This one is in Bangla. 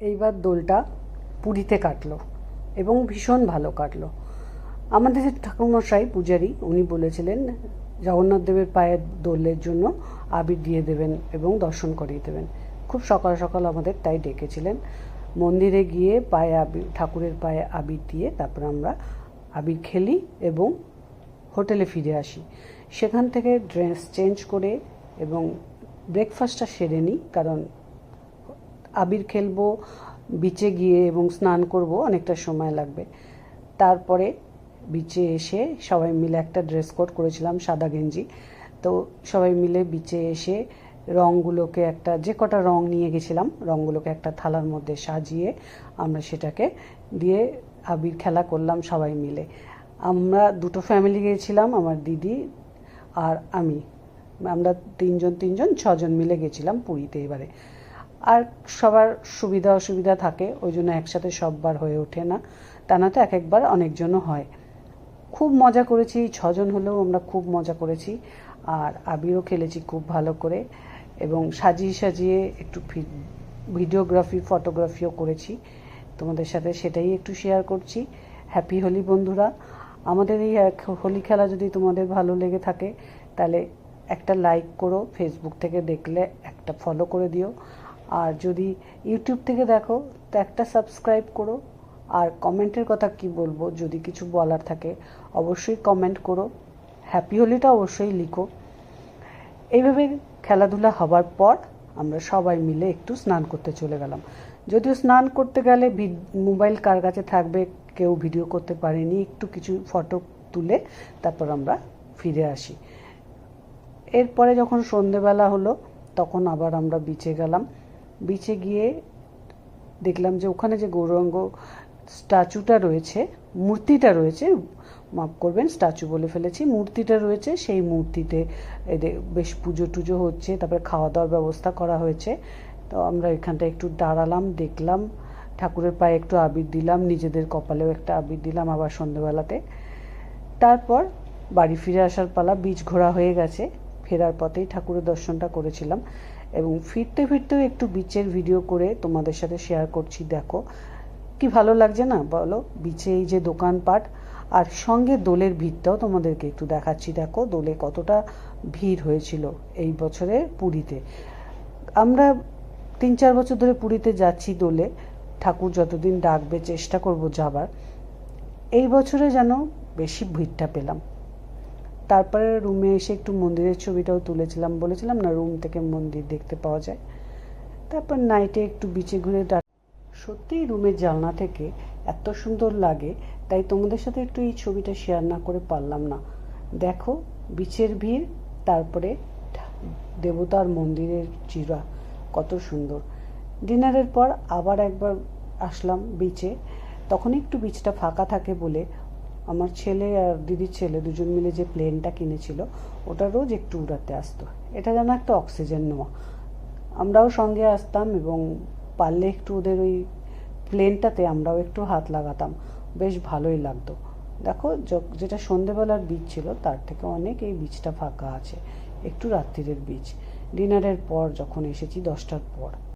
এইবার দোলটা পুরীতে কাটলো এবং ভীষণ ভালো কাটলো। আমাদের যে ঠাকুরমশাই পূজারী, উনি বলেছিলেন, জগন্নাথ দেবের পায়ের দোলের জন্য আবির দিয়ে দেবেন এবং দর্শন করিয়ে দেবেন। খুব সকাল সকাল আমাদের তাই ডেকেছিলেন। মন্দিরে গিয়ে পায়ে আবির ঠাকুরের পায়ে আবির দিয়ে তারপর আমরা আবির খেলি এবং হোটেলে ফিরে আসি। সেখান থেকে ড্রেস চেঞ্জ করে এবং ব্রেকফাস্টটা সেরে নিই, কারণ আবির খেলব বিচে গিয়ে এবং স্নান করব, অনেকটা সময় লাগবে। তারপরে বিচে এসে সবাই মিলে একটা ড্রেস কোড করেছিলাম, সাদা গেঞ্জি। তো সবাই মিলে বিচে এসে রঙগুলোকে একটা, যে কটা রং নিয়ে গেছিলাম রঙগুলোকে একটা থালার মধ্যে সাজিয়ে আমরা সেটাকে দিয়ে আবির খেলা করলাম সবাই মিলে। আমরা দুটো ফ্যামিলি গিয়েছিলাম, আমার দিদি আর আমি। আমরা তিনজন তিনজন, ছজন মিলে গেছিলাম পুরীতে এবারে। আর সবার সুবিধা অসুবিধা থাকে, ওই জন্য একসাথে সববার হয়ে ওঠে না। তা না তো এক একবার অনেকজনও হয়। খুব মজা করেছি, ছজন হলেও আমরা খুব মজা করেছি। আর আবিরও খেলেছি খুব ভালো করে। এবং সাজিয়ে সাজিয়ে একটু ভিডিওগ্রাফি, ফটোগ্রাফিও করেছি। তোমাদের সাথে সেটাই একটু শেয়ার করছি। হ্যাপি হোলি বন্ধুরা। আমাদের এই হোলি খেলা যদি তোমাদের ভালো লেগে থাকে, তাহলে একটা লাইক করো ফেসবুক থেকে দেখলে একটা ফলো করে দিও। আর যদি ইউটিউব থেকে দেখো, তো একটা সাবস্ক্রাইব করো। আর কমেন্টের কথা কি বলব, যদি কিছু বলার থাকে, অবশ্যই কমেন্ট করো। হ্যাপি হোলিটা অবশ্যই লিখো। এইভাবে খেলাধুলা হবার পর আমরা সবাই মিলে একটু স্নান করতে চলে গেলাম। যদিও স্নান করতে গেলে মোবাইল কার কাছে থাকবে, কেউ ভিডিও করতে পারেনি, একটু কিছু ফটো তুলে তারপর আমরা ফিরে আসি। এরপরে যখন সন্ধেবেলা হলো, তখন আবার আমরা বিচে গেলাম। বিচে গিয়ে দেখলাম যে ওখানে যে গৌরাঙ্গ স্ট্যাচুটা রয়েছে, মূর্তিটা রয়েছে, মাফ করবেন স্ট্যাচু বলে ফেলেছি, মূর্তিটা রয়েছে, সেই মূর্তিতে এদের বেশ পুজো টুজো হচ্ছে, তারপরে খাওয়া দাওয়ার ব্যবস্থা করা হয়েছে। তো আমরা এখানটা একটু দাঁড়ালাম, দেখলাম, ঠাকুরের পায়ে একটু আবির দিলাম, নিজেদের কপালেও একটা আবির দিলাম আবার সন্ধ্যেবেলাতে তারপর বাড়ি ফিরে আসার পালা বীজ ঘোরা হয়ে গেছে, ফেরার পথেই ঠাকুরের দর্শনটা করেছিলাম। এবং ফিরতে ফিরতেও একটু বিচের ভিডিও করে তোমাদের সাথে শেয়ার করছি, দেখো। কি ভালো লাগছে না, বলো? বিচে এই যে দোকানপাট, আর সঙ্গে দোলের ভিড়টাও তোমাদেরকে একটু দেখাচ্ছি। দেখো, দোলে কতটা ভিড় হয়েছিল এই বছরে পুরীতে। আমরা তিন চার বছর ধরে পুরীতে যাচ্ছি দোলে। ঠাকুর যতদিন ডাকবে, চেষ্টা করব যাবার। এই বছরে যেন বেশি ভিড়টা পেলাম। তারপরে রুমে এসে একটু মন্দিরের ছবিটাও তুলেছিলাম, বলেছিলাম না রুম থেকে মন্দির দেখতে পাওয়া যায়। তারপর নাইটে একটু বিচে ঘুরে সত্যিই রুমের জানলা থেকে এত সুন্দর লাগে, তাই তোমাদের সাথে একটু এই ছবিটা শেয়ার না করে পারলাম না। দেখো বিচের ভিড়, তারপরে দেবতার মন্দিরের চিরা, কত সুন্দর। ডিনারের পর আবার একবার আসলাম বিচে তখন একটু বিচটা ফাঁকা থাকে বলে আমার ছেলে আর দিদির ছেলে দুজন মিলে যে প্লেনটা কিনেছিল, ওটা রোজ একটু উড়াতে আসতো। এটা যেন একটা অক্সিজেন নেওয়া আমরাও সঙ্গে আসতাম এবং পারলে একটু ওদের ওই প্লেনটাতে আমরাও একটু হাত লাগাতাম। বেশ ভালোই লাগতো। দেখো যেটা সন্ধেবেলার বীজ ছিল, তার থেকে অনেক এই বীজটা ফাঁকা আছে। একটু রাত্রিরের বীজ ডিনারের পর যখন এসেছি, দশটার পর।